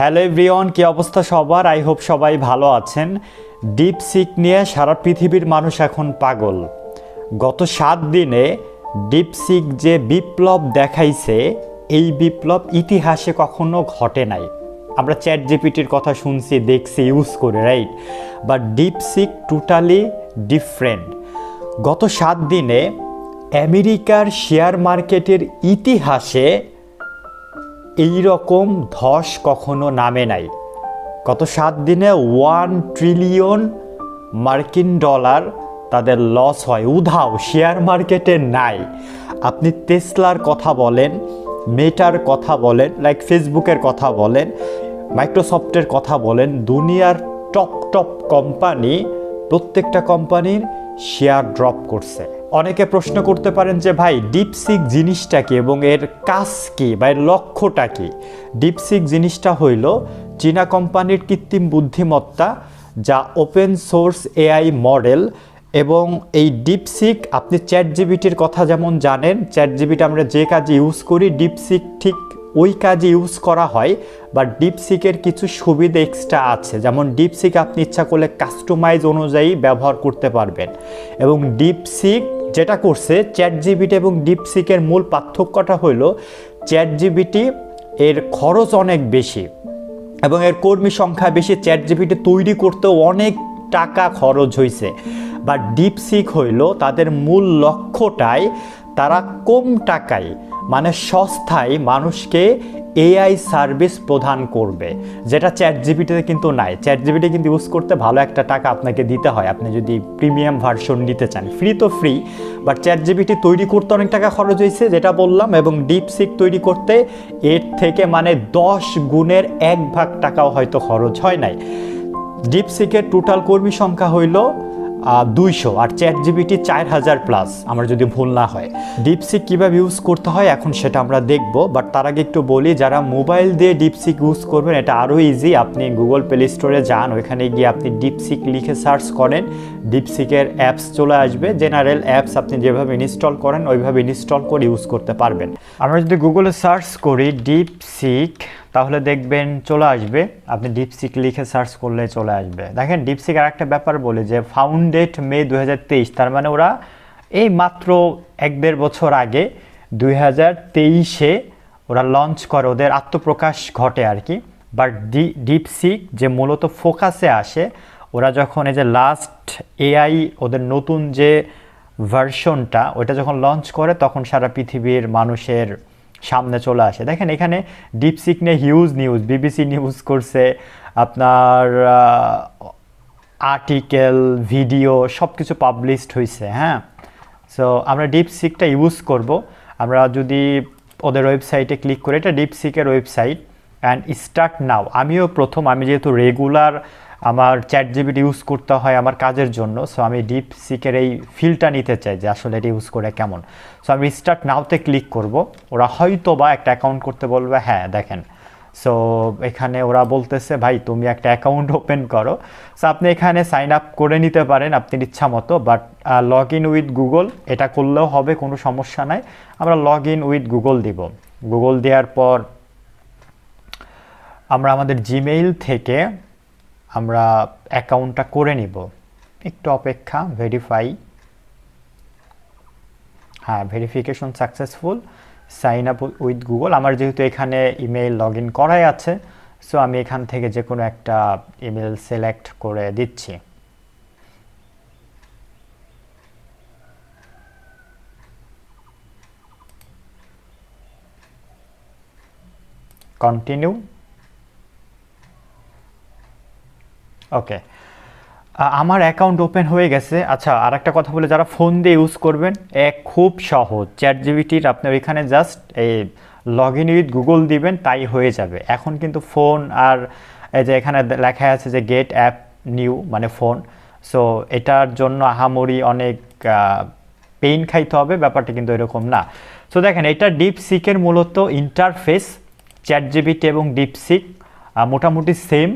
Hello everyone কি অবস্থা সবার? আই হোপ সবাই ভালো আছেন। ডিপ সিক নিয়ে সারা পৃথিবীর মানুষ এখন পাগল। গত সাত দিনে ডিপসিক যে বিপ্লব দেখাইছে, এই বিপ্লব ইতিহাসে কখনো ঘটে নাই। আমরা চ্যাট জিপিটির কথা শুনছি, দেখছি ইউজ করে রাইট বা ডিপ ডিপসিক টোটালি ডিফারেন্ট গত সাত দিনে আমেরিকার শেয়ার মার্কেটের ইতিহাসে এই রকম ধস কখনো নামে নাই। গত সাত দিনে ওয়ান ট্রিলিয়ন মার্কিন ডলার তাদের লস হয়। উধাও শেয়ার মার্কেটে নাই। আপনি টেসলার কথা বলেন মেটার কথা বলেন লাইক ফেসবুকের কথা বলেন মাইক্রোসফটের কথা বলেন, দুনিয়ার টপ টপ কোম্পানি প্রত্যেকটা কোম্পানির শেয়ার ড্রপ করছে। অনেকে প্রশ্ন করতে পারেন যে, ভাই, ডিপসিক জিনিসটা কি এবং এর কাজ কি বা এর লক্ষ্যটা কি? ডিপসিক জিনিসটা হইল চীনা কোম্পানির কৃত্রিম বুদ্ধিমত্তা, যা ওপেন সোর্স এআই মডেল এবং এই ডিপসিক, আপনি চ্যাট জিবিটির কথা যেমন জানেন চ্যাট জিবিটি আমরা যে কাজে ইউজ করি, ডিপসিক ঠিক ওই কাজে ইউজ করা হয়, বা ডিপসিকের কিছু সুবিধা এক্সট্রা আছে। যেমন ডিপসিক আপনি ইচ্ছা করলে কাস্টমাইজ অনুযায়ী ব্যবহার করতে পারবেন এবং ডিপসিক যেটা করছে চ্যাট জিবিটি এবং ডিপসিকের মূল পার্থক্যটা হলো চ্যাট জিবিটি এর খরচ অনেক বেশি এবং এর কর্মী সংখ্যা বেশি। চ্যাট জিবিটি তৈরি করতেও অনেক টাকা খরচ হয়েছে বা ডিপসিক হইল তাদের মূল লক্ষ্যটাই তারা কম টাকায় মানে সস্তায় মানুষকে এআই সার্ভিস প্রদান করবে। যেটা চ্যাট জিপিটিতে কিন্তু নাই। চ্যাট জিপিটি কিন্তু ইউজ করতে ভালো একটা টাকা আপনাকে দিতে হয়। আপনি যদি প্রিমিয়াম ভার্সন নিতে চান। ফ্রি তো ফ্রি বাট চ্যাট জিপিটি তৈরি করতে অনেক টাকা খরচ হয়েছে, যেটা বললাম, এবং ডিপসিক তৈরি করতে এর থেকে মানে দশ গুণের এক ভাগ টাকাও হয়তো খরচ হয় নাই। ডিপ ডিপসিকের টোটাল কর্মী সংখ্যা হইল দুইশো আর চ্যাট জিবিটি চার হাজার প্লাস আমার যদি ভুল না হয়। ডিপসিক কীভাবে ইউজ করতে হয় এখন সেটা আমরা দেখব বাট তার আগে একটু বলি, যারা মোবাইল দিয়ে ডিপসিক ইউজ করবেন, এটা আরও ইজি আপনি গুগল প্লে স্টোরে যান, ওইখানে গিয়ে আপনি ডিপসিক লিখে সার্চ করেন ডিপসিকের অ্যাপস চলে আসবে। জেনারেল অ্যাপস আপনি যেভাবে ইনস্টল করেন, ওইভাবে ইনস্টল করে ইউজ করতে পারবেন। আমরা যদি গুগলে সার্চ করি ডিপসিক তাহলে দেখবেন চলে আসবে। আপনি ডিপসিক লিখে সার্চ করলে চলে আসবে। দেখেন ডিপসিক আর একটা ব্যাপার বলে যে ফাউন্ডেড মে দু হাজার তেইশ, তার মানে ওরা এই মাত্র এক দেড় বছর আগে দুই তেইশে ওরা লঞ্চ করে, ওদের আত্মপ্রকাশ ঘটে আর কি। বাট ডি ডিপসিক যে মূলত ফোকাসে আসে, ওরা যখন এই যে লাস্ট এআই ওদের নতুন যে ভার্সনটা ওটা যখন লঞ্চ করে, তখন সারা পৃথিবীর মানুষের সামনে চলে আসে। দেখেন এখানে ডিপসিক নিয়ে হিউজ নিউজ বিবিসি নিউজ করছে, আপনার আর্টিকেল ভিডিও সব কিছু পাবলিশড হয়েছে হ্যাঁ? সো আমরা ডিপসিকটা ইউজ করব। আমরা যদি ওদের ওয়েবসাইটে ক্লিক করি, এটা ডিপসিকের ওয়েবসাইট অ্যান্ড স্টার্ট নাও আমিও প্রথম, আমি যেহেতু রেগুলার আমার চ্যাট জিবিটি ইউজ করতে হয় আমার কাজের জন্য সো আমি ডিপ সিকের এই ফিলটা নিতে চাই যে আসলে এটা ইউজ করে কেমন। সো আমি স্টার্ট নাওতে ক্লিক করব, ওরা হয়তো বা একটা অ্যাকাউন্ট করতে বলবে হ্যাঁ দেখেন। সো এখানে ওরা বলতেছে, ভাই, তুমি একটা অ্যাকাউন্ট ওপেন করো। সো আপনি এখানে সাইন আপ করে নিতে পারেন আপনার ইচ্ছা মতো but log in with Google এটা করলেও হবে, কোনো সমস্যা নাই। আমরা লগ ইন উইথ গুগল দিব। গুগল দেওয়ার পর আমরা আমাদের জিমেইল থেকে আমরা অ্যাকাউন্টটা করে নিব। একটু অপেক্ষা ভেরিফাই হ্যাঁ verification successful sign up with Google আমার যেহেতু এখানে ইমেল লগ ইন করাই আছে সো আমি এখান থেকে যে কোনো একটা ইমেল সিলেক্ট করে দিচ্ছি। কন্টিনিউ ওকে আমার অ্যাকাউন্ট ওপেন হয়ে গেছে। আচ্ছা আর একটা কথা বলে, যারা ফোন দিয়ে ইউজ করবেন এক খুব সহজ। চ্যাট জিবিটির আপনার ওইখানে জাস্ট এই লগ ইন উইথ গুগল দিবেন, তাই হয়ে যাবে। এখন কিন্তু ফোন আর এই যে এখানে লেখা আছে যে গেট অ্যাপ নিউ মানে ফোন সো এটার জন্য আহামরি অনেক পেইন খাইতে হবে, ব্যাপারটা কিন্তু এরকম না। সো দেখেন, এটা ডিপ সিকের মূলত ইন্টারফেস চ্যাট জিবিটি এবং ডিপ ডিপসিক মোটামুটি সেম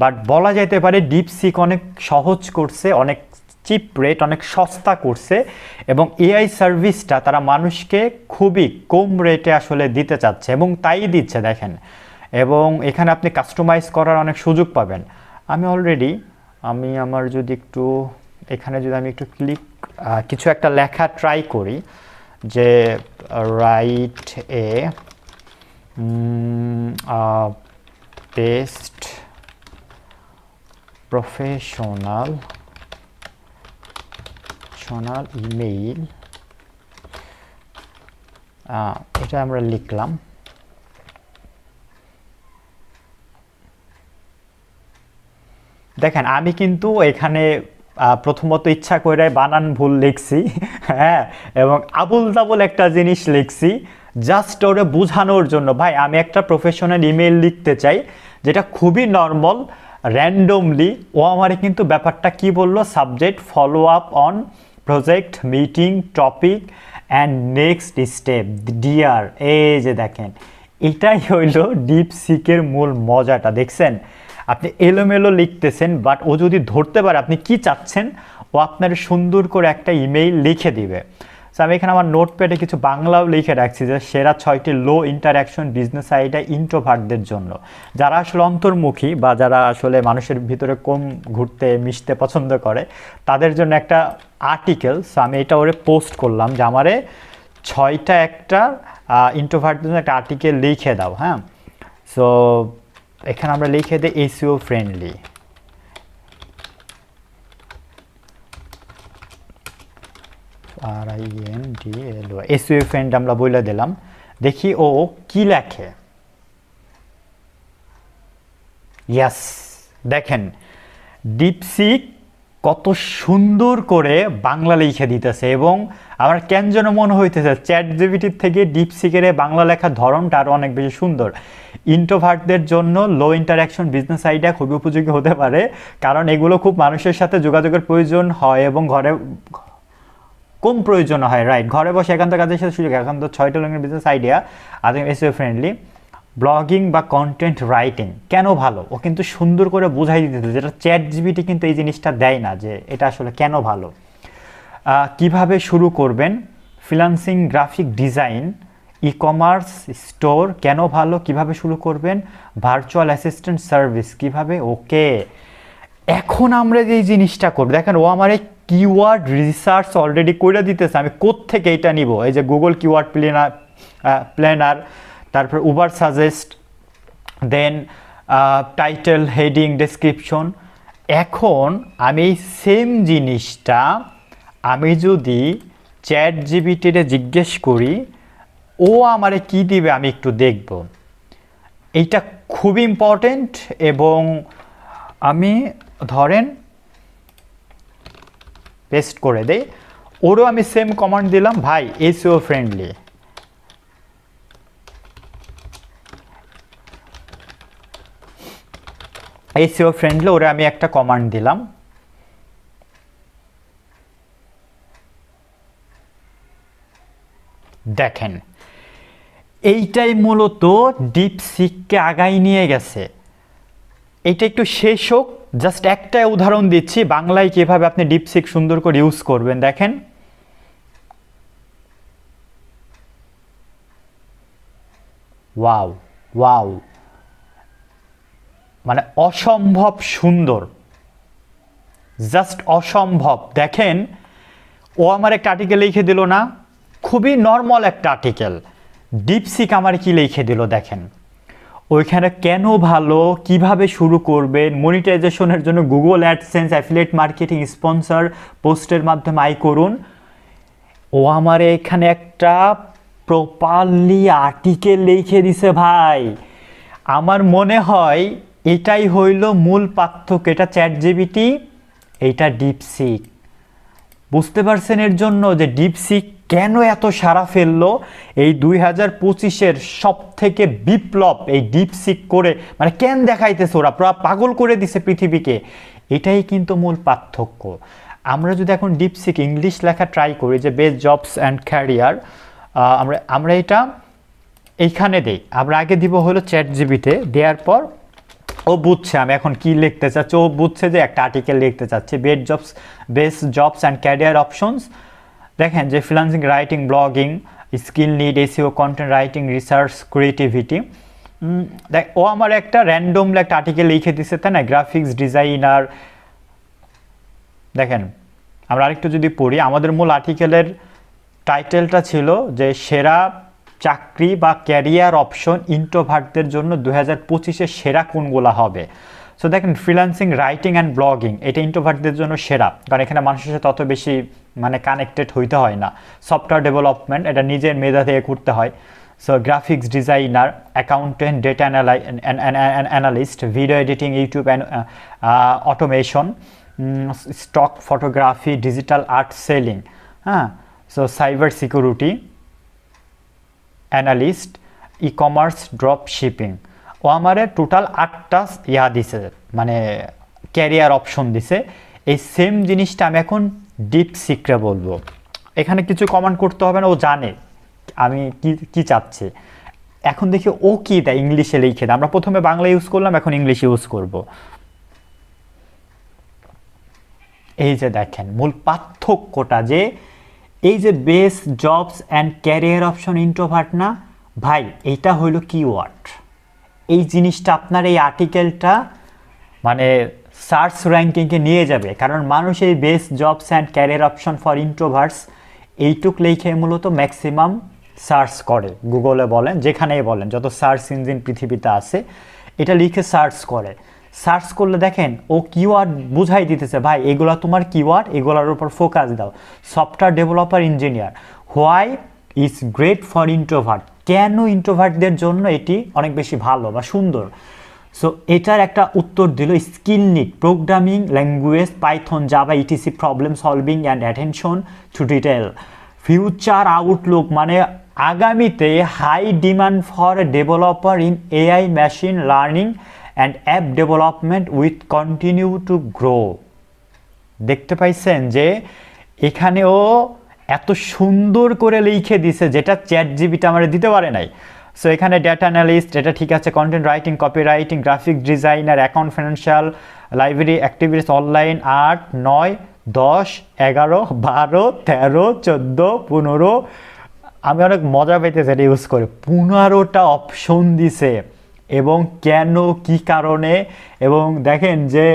বাট বলা যাইতে পারে ডিপ ডিপসিক অনেক সহজ করছে, অনেক চিপ রেট, অনেক সস্তা করছে এবং এআই সার্ভিসটা তারা মানুষকে খুবই কম রেটে আসলে দিতে চাচ্ছে এবং তাই দিচ্ছে, দেখেন। এবং এখানে আপনি কাস্টমাইজ করার অনেক সুযোগ পাবেন। আমি অলরেডি আমি আমার যদি একটু, এখানে যদি আমি একটু ক্লিক কিছু একটা লেখা ট্রাই করি যে write a best professional professional email এটা আমরা লিখলাম দেখেন, আমি কিন্তু এখানে প্রথমত ইচ্ছা করে বানান ভুল লিখছি হ্যাঁ এবং আবুল তাবুল একটা জিনিস লিখছি জাস্ট ওরে বোঝানোর জন্য। ভাই, আমি একটা প্রফেশনাল ইমেল লিখতে চাই, যেটা খুবই নর্মাল র্যান্ডমলি ও আমারে কিন্তু ব্যাপারটা কি বলল? Subject follow up on project meeting topic and next step dear এই যে দেখেন, এটাই হইল ডিপ সিকের মূল মজাটা, দেখছেন? আপনি এলোমেলো লিখতেছেন বাট ও যদি ধরতে পারে, আপনি কি চাচ্ছেন? ও আপনার সুন্দর করে একটা ইমেইল লিখে দিবে। সো আমি এখানে আমার নোটপ্যাডে কিছু বাংলাও লিখে রাখছি যে সেরা ছয়টি লো ইন্টারাকশন বিজনেস আইডিয়া ইন্ট্রোভার্টদের জন্য। যারা আসলে অন্তর্মুখী বা যারা আসলে মানুষের ভিতরে কম ঘুরতে, মিশতে পছন্দ করে, তাদের জন্য একটা আর্টিকেল সো আমি এটা ওরে পোস্ট করলাম যে আমারে ছয়টা একটা ইন্ট্রোভার্টদের জন্য একটা আর্টিকেল লিখে দাও হ্যাঁ? সো এখানে আমরা লিখে দিই SEO friendly R I N D L SU friend আমরা বলে দিলাম। দেখি ও কি লেখে। ইয়াস দেখেন। ডিপসিক কত সুন্দর করে বাংলা লিখে দিতেছে এবং আমার কেন যেন মনে হইতেছে চ্যাট জিবিটির থেকে ডিপসিকের বাংলা লেখার ধরনটা আরও অনেক বেশি সুন্দর। ইন্ট্রোভার্টদের জন্য লো ইন্টারাকশন বিজনেস আইডিয়া খুবই উপযোগী হতে পারে, কারণ এগুলো খুব মানুষের সাথে যোগাযোগের প্রয়োজন হয় এবং ঘরে কম প্রয়োজন হয় রাইট ঘরে বসে একান্ত কাজের সাথে সুযোগ, একান্ত ছয়টা লোকের business idea I SEO friendly blogging বা কন্টেন্ট রাইটিং কেন ভালো? ও কিন্তু সুন্দর করে বোঝাই দিতে যেটা চ্যাট জিবিটি কিন্তু এই জিনিসটা দেয় না যে এটা আসলে কেন ভালো। কীভাবে শুরু করবেন? Freelancing graphic design e commerce store কেন ভালো? কীভাবে শুরু করবেন? ভার্চুয়াল অ্যাসিস্ট্যান্ট সার্ভিস কীভাবে? ওকে এখন আমরা যে জিনিসটা করব, দেখেন ও আমার এই কিওয়ার্ড রিসার্চ অলরেডি করে দিতেছে, আমি থেকে এটা নিব? এই যে গুগল কিওয়ার্ড প্লেনার প্ল্যানার তারপর Ubersuggest then title heading description এখন আমি সেম জিনিসটা, আমি যদি চ্যাট জিবিটিতে জিজ্ঞেস করি, ও আমারে কি দিবে আমি একটু দেখব। এইটা খুব ইম্পর্টেন্ট এবং আমি, ধরেন পেস্ট করে দেই। ওরও আমি সেম কমান্ড দিলাম, ভাই এসিও ফ্রেন্ডলি এসিও ফ্রেন্ডলি ওরে আমি একটা কমান্ড দিলাম। দেখেন, এইটাই মূলত ডিপ সিককে আগাই নিয়ে গেছে। এইটা একটু শেষ হোক। জাস্ট একটা উদাহরণ দিচ্ছি, বাংলায় কীভাবে আপনি ডিপসিক সুন্দর করে ইউজ করবেন, দেখেন। Wow wow. মানে অসম্ভব সুন্দর। জাস্ট অসম্ভব। দেখেন, ও আমার একটা আর্টিকেল লিখে দিল না, খুবই নর্মাল একটা আর্টিকেল ডিপসিক আমার কি লিখে দিল, দেখেন। ওইখানে কেন ভালো, কীভাবে শুরু করবেন? মনিটাইজেশনের জন্য Google AdSense affiliate marketing sponsor পোস্টের মাধ্যমে আয় করুন। ও আমার এখানে একটা প্রপারলি আর্টিকেল লিখে দিছে ভাই। আমার মনে হয় এটাই হইল মূল পার্থক্য, এটা চ্যাট জিবিটি এইটা ডিপসিক বুঝতে পারছেন এর জন্য যে ডিপসিক কেন এত সারা ফেলল? এই দুই হাজার পঁচিশের সব থেকে বিপ্লব, এই ডিপসিক করে মানে কেন দেখাইতেছে ওরা? পুরো পাগল করে দিছে পৃথিবীকে। এটাই কিন্তু মূল পার্থক্য। আমরা যদি এখন ডিপসিক ইংলিশ লেখা ট্রাই করি যে বেস্ট জবস অ্যান্ড ক্যারিয়ার আমরা আমরা এটা এইখানে দেই। আমরা আগে দিব হলো চ্যাট জিবিতে দেওয়ার পর ও বুঝছে আমি এখন কি লিখতে চাচ্ছি। ও বুঝছে যে একটা আর্টিকেল লিখতে চাচ্ছি। Best jobs best jobs and career options দেখেন যে freelancing writing blogging skill need SEO content writing research creativity দেখ, ও আমার একটা র্যান্ডমলি একটা আর্টিকেল লিখে দিছে, তাই না? গ্রাফিক্স ডিজাইনার দেখেন, আমরা আরেকটু যদি পড়ি, আমাদের মূল আর্টিকেলের টাইটেলটা ছিল যে, সেরা চাকরি বা ক্যারিয়ার অপশন ইন্ট্রোভার্টদের জন্য দু হাজার পঁচিশে সেরা কোনগুলো হবে? সো দেখেন ফ্রিলান্সিং রাইটিং অ্যান্ড ব্লগিং এটা ইন্ট্রোভার্টদের জন্য সেরা। কারণ এখানে মানুষের সাথে তত বেশি মানে কানেক্টেড হইতে হয় না। সফটওয়্যার ডেভেলপমেন্ট এটা নিজের মেধা থেকে করতে হয়। So graphics designer accountant data analyst video editing YouTube automation stock photography digital art selling হ্যাঁ so cyber security analyst e commerce drop shipping ও আমারে টোটাল আটটা ইয়া দিছে মানে ক্যারিয়ার অপশন দিছে। এই সেম জিনিসটা আমি এখন ডিপ সিক্রে বলব। এখানে কিছু কমান্ড করতে হবে না, ও জানে আমি কি কি চাচ্ছি। এখন দেখি ও কি দেয়, ইংলিশে লিখে দেয়। আমরা প্রথমে বাংলা ইউজ করলাম, এখন ইংলিশ ইউজ করব। এই যে দেখেন, মূল পার্থক্যটা যে, এই যে best jobs and career option introvert না, ভাই এইটা হইল কিওয়ার্ড এই জিনিসটা আপনার এই আর্টিকেলটা মানে সার্চ র্যাঙ্কিংয়ে নিয়ে যাবে। কারণ মানুষ এই best, jobs and career option for introverts এইটুক লিখে মূলত ম্যাক্সিমাম সার্চ করে। গুগলে বলেন, যেখানেই বলেন, যত সার্চ ইঞ্জিন পৃথিবীতে আছে, এটা লিখে সার্চ করে। সার্চ করলে দেখেন, ও কিওয়ার্ড বুঝাই দিতেছে, ভাই, এগুলা তোমার কিওয়ার্ড, এগুলোর উপর ফোকাস দাও। Software developer, engineer. Why is great for introvert? কেন ইন্ট্রোভার্টদের জন্য এটি অনেক বেশি ভালো বা সুন্দর? সো এটার একটা উত্তর দিল skill need programming language Python Java ETC problem solving and attention to detail future outlook মানে আগামীতে high demand for developer in AI machine learning and app development with continue to grow দেখতে পাইছেন যে এখানেও এত সুন্দর করে লিখে দিছে যেটা চ্যাট জিবিটা আমার দিতে পারে নাই। সো এখানে ডেটা অ্যানালিস্ট এটা ঠিক আছে content writing copy writing graphic designer account financial library activities online আট, নয়, দশ, এগারো, বারো, তেরো, চোদ্দ, পনেরো। আমি অনেক মজা পাইতেছি এটা ইউজ করে। পনেরোটা অপশন দিছে। এবং কেন, কি কারণে? এবং দেখেন যে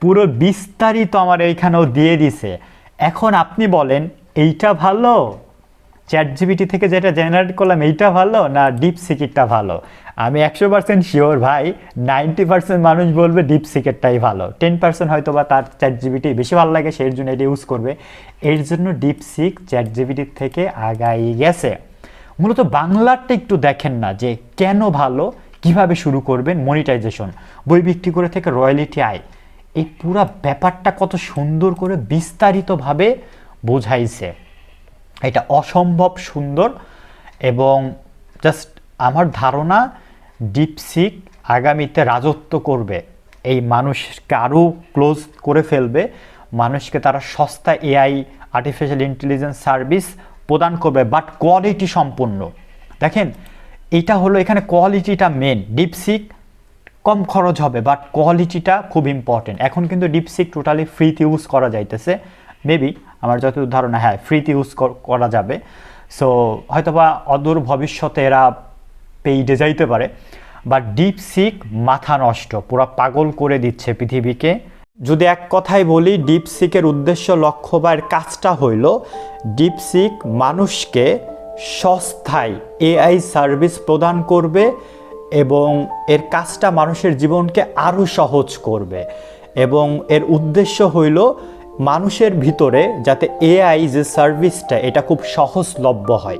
পুরো বিস্তারিত আমার এইখানেও দিয়ে দিছে। এখন আপনি বলেন, এইটা ভালো? চ্যাট জিবিটি থেকে যেটা জেনারেট করলাম, এইটা ভালো না ডিপ সিকেটটা ভালো? আমি একশো পার্সেন্ট শিওর ভাই নাইনটি পার্সেন্ট মানুষ বলবে ডিপ সিকেটটাই ভালো। টেন পার্সেন্ট হয়তো বা তার চ্যাট জিবিটি বেশি ভালো লাগে, সেই জন্য এটা ইউজ করবে। এর জন্য ডিপ সিক চ্যাট জিবিটির থেকে আগাই গেছে। মূলত বাংলারটা একটু দেখেন না যে কেন ভালো, কীভাবে শুরু করবেন মনিটাইজেশন বই বিক্রি করে থেকে রয়্যালিটি আয়। এই পুরা ব্যাপারটা কত সুন্দর করে বিস্তারিতভাবে বোঝাইছে। এটা অসম্ভব সুন্দর এবং জাস্ট আমার ধারণা ডিপসিক আগামীতে রাজত্ব করবে। এই মানুষকে আরও ক্লোজ করে ফেলবে। মানুষকে তারা সস্তা এআই আর্টিফিশিয়াল ইন্টেলিজেন্স সার্ভিস প্রদান করবে বাট কোয়ালিটি সম্পন্ন দেখেন, এটা হলো এখানে কোয়ালিটিটা মেন ডিপসিক কম খরচ হবে বাট কোয়ালিটিটা খুব ইম্পর্টেন্ট এখন কিন্তু ডিপসিক টোটালি ফ্রিতে ইউজ করা যাইতেছে। মেবি আমার যতদূর ধারণা হ্যাঁ ফ্রিতে ইউজ করা যাবে। সো হয়তোবা অদূর ভবিষ্যতে এরা পেইডে যাইতে পারে বা ডিপ ডিপসিক মাথা নষ্ট, পুরো পাগল করে দিচ্ছে পৃথিবীকে। যদি এক কথায় বলি ডিপসিকের উদ্দেশ্য, লক্ষ্য বা এর কাজটা হইল ডিপসিক মানুষকে সস্তায় এআই সার্ভিস প্রদান করবে এবং এর কাজটা মানুষের জীবনকে আরও সহজ করবে। এবং এর উদ্দেশ্য হইল মানুষের ভিতরে যাতে এআই যে সার্ভিসটা এটা খুব সহজলভ্য হয়।